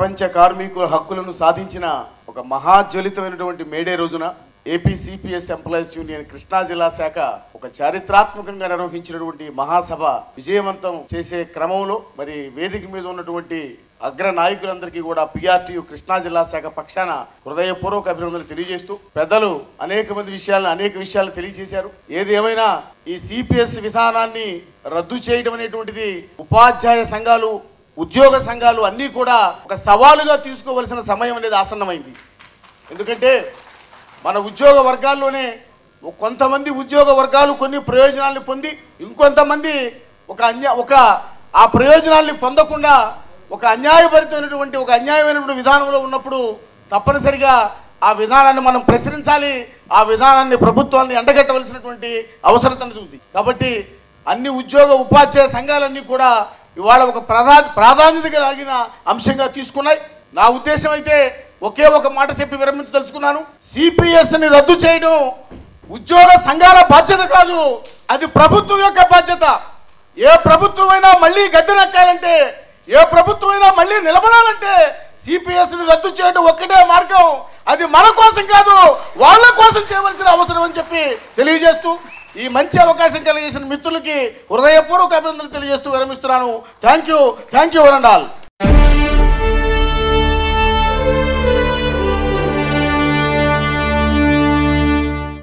ప్రపంచ కార్మికుల హక్కులను సాధించిన ఒక మహాజ్వలితమైనటువంటి మేడే రోజున AP CPS employees union Krishna జిల్లా శాఖ ఒక చారిత్రాత్మకంగా నిర్వహించినటువంటి మహాసభ విజయవంతం చేసే క్రమంలో మరి వేదిక మీద ఉన్నటువంటి అగ్ర నాయకులందరికీ కూడా పిఆర్టీయు కృష్ణా జిల్లా శాఖ పక్షాన హృదయపూర్వక అభినందనలు తెలియజేస్తూ పెద్దలు అనేక మంది విషయాలను అనేక విషయాలు తెలియజేశారు. ఏది ఏమైనా ఈ సిపిఎస్ విధానాన్ని రద్దు చేయడం అనేటువంటిది ఉపాధ్యాయ సంఘాలు ఉద్యోగ సంఘాలు అన్నీ కూడా ఒక సవాలుగా తీసుకోవలసిన సమయం అనేది ఆసన్నమైంది. ఎందుకంటే మన ఉద్యోగ వర్గాల్లోనే కొంతమంది ఉద్యోగ వర్గాలు కొన్ని ప్రయోజనాలను పొంది ఇంకొంతమంది ఒక అన్య ఒక ఆ ప్రయోజనాల్ని పొందకుండా ఒక అన్యాయభరితమైనటువంటి ఒక అన్యాయమైనటువంటి విధానంలో ఉన్నప్పుడు తప్పనిసరిగా ఆ విధానాన్ని మనం ప్రశ్నించాలి ఆ విధానాన్ని ప్రభుత్వాన్ని ఎండగట్టవలసినటువంటి అవసరం అనేది ఉంది కాబట్టి అన్ని ఉద్యోగ ఉపాధ్యాయ సంఘాలన్నీ కూడా ఇవాళ ఒక ప్రధా ప్రాధాన్యత కలిగిన అంశంగా తీసుకున్నాయి. నా ఉద్దేశం అయితే ఒకే ఒక మాట చెప్పి విరమించదలుచుకున్నాను సిపిఎస్ని రద్దు చేయడం ఉద్యోగ సంఘాల బాధ్యత కాదు అది ప్రభుత్వం యొక్క బాధ్యత. ఏ ప్రభుత్వమైనా మళ్ళీ గద్దెనెక్కాలంటే ఏ ప్రభుత్వమైనా మళ్ళీ నిలబడాలంటే సిపిఎస్ని రద్దు చేయడం ఒక్కటే మార్గం. అది మన కోసం కాదు వాళ్ళ కోసం చేయవలసిన అవసరం అని చెప్పి తెలియజేస్తూ ఈ మంచి అవకాశం కలిగేసిన మిత్రులకి హృదయపూర్వక అభినందనలు తెలియజేస్తూ విరమిస్తున్నాను. Thank you thank you వరండాల్.